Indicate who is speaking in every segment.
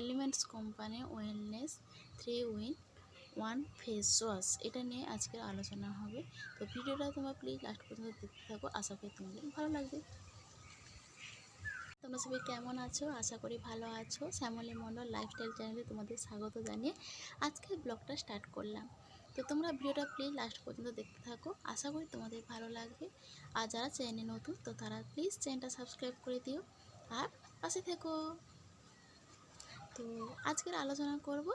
Speaker 1: Elements company wellness three in one face wash এটা নিয়ে আজকের আলোচনা হবে। তো ভিডিওটা তোমরা প্লিজ লাস্ট পর্যন্ত দেখতে থাকো। আশা করি তোমাদের ভালো লাগবে। তোমরা সবাই কেমন আছো? আশা করি ভালো আছো। শ্যামলী মণ্ডল লাইফস্টাইল চ্যানেলে তোমাদের স্বাগত জানিয়ে আজকের ব্লগটা স্টার্ট করলাম। তো তোমরা ভিডিওটা প্লিজ লাস্ট পর্যন্ত দেখতে থাকো। আশা করি তোমাদের ভালো লাগবে। আর যারা চ্যানেলে নতুন, তো তারা প্লিজ চ্যানেলটা সাবস্ক্রাইব করে দিও। আর পাশে থেকো। তো আজকের আলোচনা করব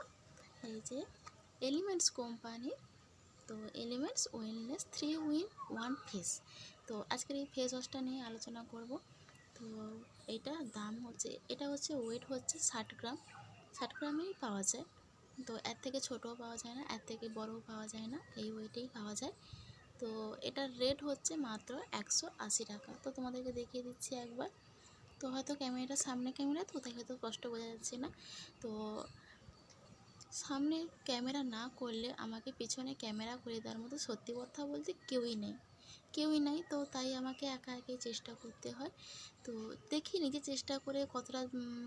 Speaker 1: এই যে এলিমেন্টস কোম্পানি তো elements wellness three in one face তো আজকের এই ফেস ওয়াশটা নিয়ে আলোচনা করব। তো এটা দাম হচ্ছে, এটা হচ্ছে ওয়েট হচ্ছে ষাট গ্রাম। ষাট গ্রামেই পাওয়া যায়। তো এর থেকে ছোটও পাওয়া যায় না, এর থেকে বড়ও পাওয়া যায় না, এই ওয়েটেই পাওয়া যায়। তো এটার রেট হচ্ছে মাত্র একশো আশি টাকা। তো তোমাদেরকে দেখিয়ে দিচ্ছি একবার। তো হয়তো ক্যামেরাটা, সামনে ক্যামেরা, তো তাই হয়তো কষ্ট বোঝা যাচ্ছে না। তো সামনে ক্যামেরা না করলে আমাকে পিছনে ক্যামেরা করে দেওয়ার মতো সত্যি কথা বলতে কেউই নেই। কেউই নাই, তো তাই আমাকে একা একাই চেষ্টা করতে হয়। তো দেখি নিজে চেষ্টা করে কতটা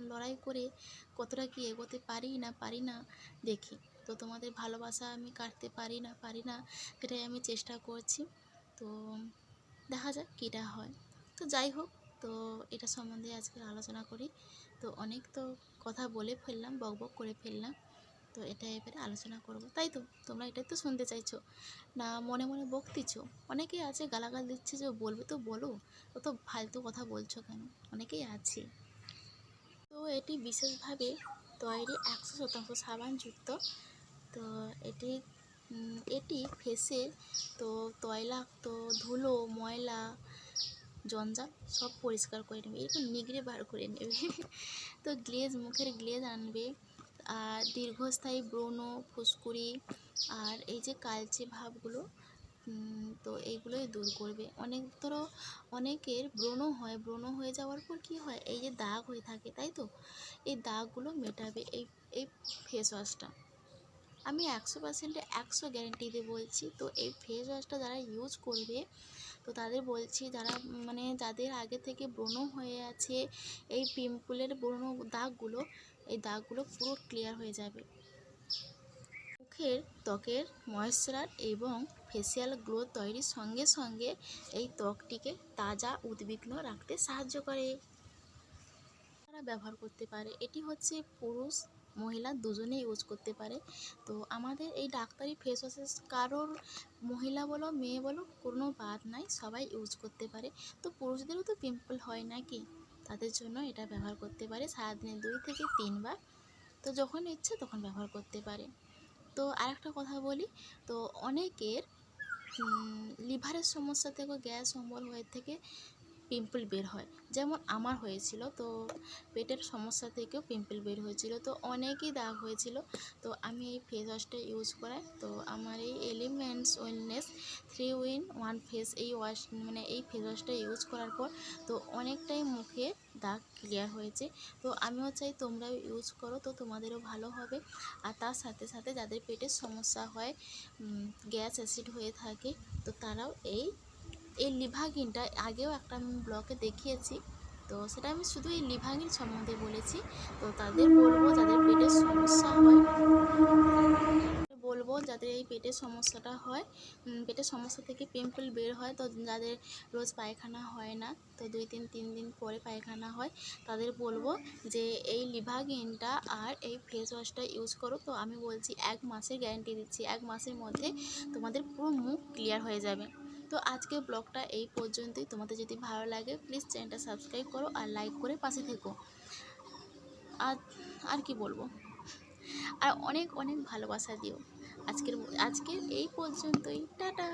Speaker 1: লড়াই করে কতটা কি এগোতে পারি না পারি না দেখি। তো তোমাদের ভালোবাসা আমি কাটতে পারি না পারি না সেটাই আমি চেষ্টা করছি। তো দেখা যাক কীটা হয়। তো যাই হোক তো এটা সম্বন্ধে আজকে আলোচনা করি। তো অনেক তো কথা বলে ফেললাম, বক বক করে ফেললাম। তো এটা এবারে আলোচনা করব। তাই তো, তোমরা এটাই তো শুনতে চাইছো। না, মনে মনে বকতিছো অনেকেই আছে গালাগাল দিচ্ছে যে, বলবে তো বলো। অত ফালতু কথা বলছো কেন? অনেকেই আছে। তো এটি বিশেষভাবে তৈরি একশো শতাংশ সাবানযুক্ত। তো এটি এটি ফেসের তো তৈলাক্ত ধুলো, ময়লা জঞ্জাল সব পরিষ্কার করে নেবে, এরকম নিগড়ে বার করে নেবে। তো গ্লেজ, মুখের গ্লেজ আনবে। আর দীর্ঘস্থায়ী ব্রণ, ফুসকুড়ি আর এই যে কালচে ভাবগুলো তো এইগুলোই দূর করবে। অনেক ধরো, অনেকের ব্রণ হয়, ব্রণ হয়ে যাওয়ার পর কি হয়, এই যে দাগ হয়ে থাকে, তাই তো? এই দাগগুলো মেটাবে এই এই ফেস ওয়াশটা আমি একশো পার্সেন্টে একশো গ্যারেন্টিতে বলছি, তো এই ফেস ওয়াশটা যারা ইউজ করবে, তো তাদের বলছি যারা মানে যাদের আগে থেকে ব্রণ হয়ে আছে, এই পিম্পলের ব্রণ দাগগুলো, এই দাগগুলো পুরো ক্লিয়ার হয়ে যাবে। মুখের ত্বকের ময়েশ্চারার এবং ফেসিয়াল গ্লো তৈরির সঙ্গে সঙ্গে এই ত্বকটিকে তাজা, উদ্বিগ্ন রাখতে সাহায্য করে। তারা ব্যবহার করতে পারে। এটি হচ্ছে পুরুষ মহিলা দুজনেই ইউজ করতে পারে। তো আমাদের এই ডাক্তারি ফেস ওয়াশেস কারোর মহিলা বলো, মেয়ে বলো, কোনো বাদ নাই, সবাই ইউজ করতে পারে। তো পুরুষদেরও তো পিম্পল হয় নাকি? তাদের জন্য এটা ব্যবহার করতে পারে, সারাদিনে দুই থেকে তিনবার। তো যখন ইচ্ছে তখন ব্যবহার করতে পারে। তো আরেকটা কথা বলি, তো অনেকের লিভারের সমস্যা থেকে, গ্যাস অম্বল হয়ে থেকে পিম্পল বের হয়। যেমন আমার হয়েছিল, তো পেটের সমস্যা থেকেও পিম্পল বের হয়েছিল। তো অনেকই দাগ হয়েছিল, তো আমি এই ফেস ওয়াশটা ইউজ করাই। তো আমার এই elements wellness three in one face এই ওয়াশ মানে এই ফেস ওয়াশটা ইউজ করার পর, তো অনেকটাই মুখে দাগ ক্লিয়ার হয়েছে। তো আমিও চাই তোমরাও ইউজ করো, তো তোমাদেরও ভালো হবে। আর তার সাথে সাথে যাদের পেটের সমস্যা হয় গ্যাস অ্যাসিড হয়ে থাকে, তো তারাও এই এই লিভাগিনটা আগেও একটা আমি ব্লগে দেখিয়েছি। তো সেটা আমি শুধু এই লিভাগিন সম্বন্ধে বলেছি। তো তাদের বলব যাদের পেটের সমস্যা হয়, বলব যাদের এই পেটের সমস্যাটা হয় পেটের সমস্যা থেকে পিম্পল বের হয়, তো যাদের রোজ পায়খানা হয় না, তো দুই তিন তিন দিন পরে পায়খানা হয়, তাদের বলব যে এই লিভাগিনটা আর এই ফেস ওয়াশটা ইউজ করো। তো আমি বলছি এক মাসের গ্যারেন্টি দিচ্ছি, এক মাসের মধ্যে তোমাদের পুরো মুখ ক্লিয়ার হয়ে যাবে। তো আজকে ব্লগটা এই পর্যন্তই। তোমাদের যদি ভালো লাগে প্লিজ চ্যানেলটা সাবস্ক্রাইব করো আর লাইক করে পাশে থেকো। আর আর কি বলব? আর অনেক অনেক ভালোবাসা দিও। আজকের আজকের এই পর্যন্তই। টাটা!